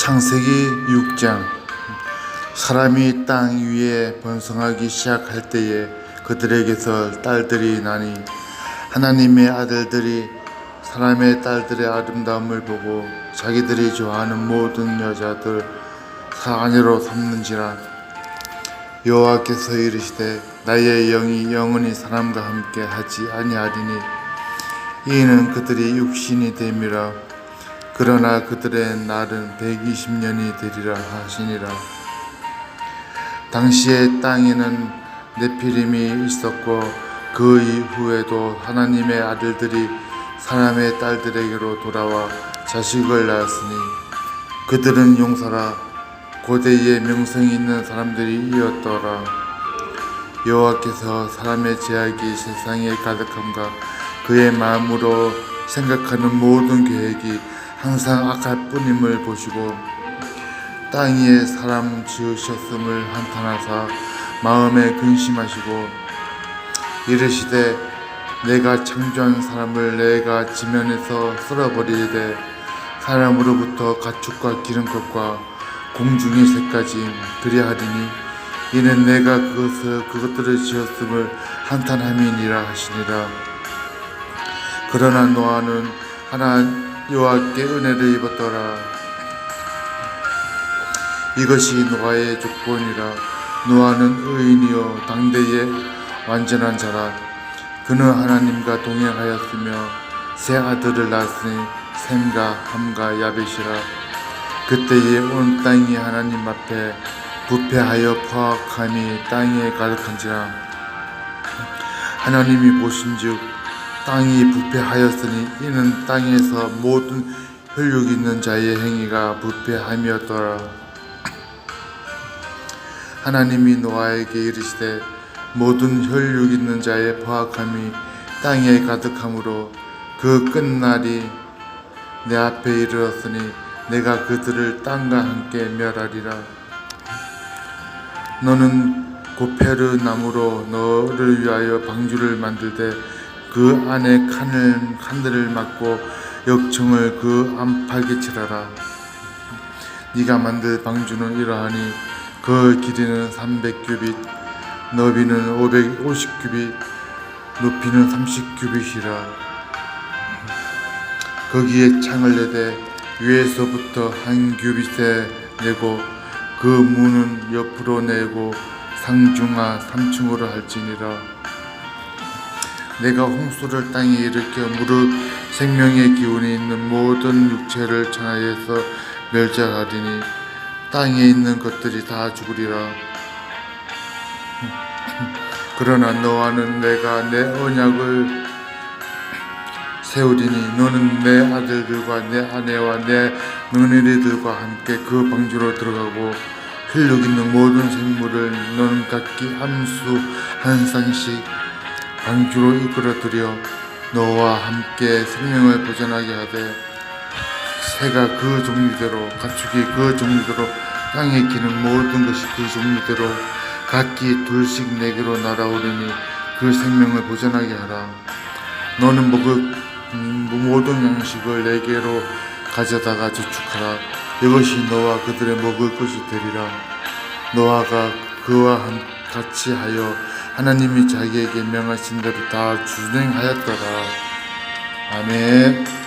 창세기 6장. 사람이 땅 위에 번성하기 시작할 때에 그들에게서 딸들이 나니 하나님의 아들들이 사람의 딸들의 아름다움을 보고 자기들이 좋아하는 모든 여자들 사아내로 삼는지라. 여호와께서 이르시되 나의 영이 영원히 사람과 함께 하지 아니하리니 이는 그들이 육신이 됨이라 그러나 그들의 날은 120년이 되리라 하시니라. 당시에 땅에는 네피림이 있었고 그 이후에도 하나님의 아들들이 사람의 딸들에게로 돌아와 자식을 낳았으니 그들은 용사라. 고대의 명성이 있는 사람들이었더라. 여호와께서 사람의 제약이 세상에 가득함과 그의 마음으로 생각하는 모든 계획이 항상 악할 뿐임을 보시고 땅 위에 사람 지으셨음을 한탄하사 마음에 근심하시고 이르시되 내가 창조한 사람을 내가 지면에서 쓸어버리되 사람으로부터 가축과 기름것과 공중의 새까지 그리하리니 이는 내가 그것을 그것들을 지었음을 한탄함이니라 하시니라. 그러나 노아는 하나 여호와께 은혜를 입었더라. 이것이 노아의 조건이라. 노아는 의인이요 당대의 완전한 자라. 그는 하나님과 동행하였으며 세 아들을 낳았으니 셈과 함과 야벳이라. 그때에 온 땅이 하나님 앞에 부패하여 포악함이 땅에 가득한지라. 하나님이 보신즉 땅이 부패하였으니 이는 땅에서 모든 혈육 있는 자의 행위가 부패함이었더라. 하나님이 노아에게 이르시되 모든 혈육 있는 자의 포악함이 땅에 가득함으로 그 끝날이 내 앞에 이르렀으니 내가 그들을 땅과 함께 멸하리라. 너는 고페르 나무로 너를 위하여 방주를 만들되 그 안에 칸을 칸들을 막고 역청을 그 안팎에 칠하라. 네가 만들 방주는 이러하니 그 길이는 300규빗 너비는 550규빗 높이는 30규빗이라. 거기에 창을 내되 위에서부터 한 규빗에 내고 그 문은 옆으로 내고 상중하 3층으로 할지니라 내가 홍수를 땅에 일으켜 무릇 생명의 기운이 있는 모든 육체를 천하에서 멸절하리니 땅에 있는 것들이 다 죽으리라. 그러나 너와는 내가 내 언약을 세우리니 너는 내 아들들과 내 아내와 내 며느리들과 함께 그 방주로 들어가고 혈육 있는 모든 생물을 너는 각기 함수 한 쌍씩 방주로 이끌어들여 너와 함께 생명을 보존하게 하되 새가 그 종류대로 가축이 그 종류대로 땅에 기는 모든 것이 그 종류대로 각기 둘씩 내게로 날아오르니 그 생명을 보존하게 하라. 너는 먹을 음, 모든 양식을 내게로 가져다가 저축하라. 이것이 너와 그들의 먹을 것이 되리라. 노아가 그와 한- 같이 하여 하나님이 자기에게 명하신 대로 다 준행하였더라. 아멘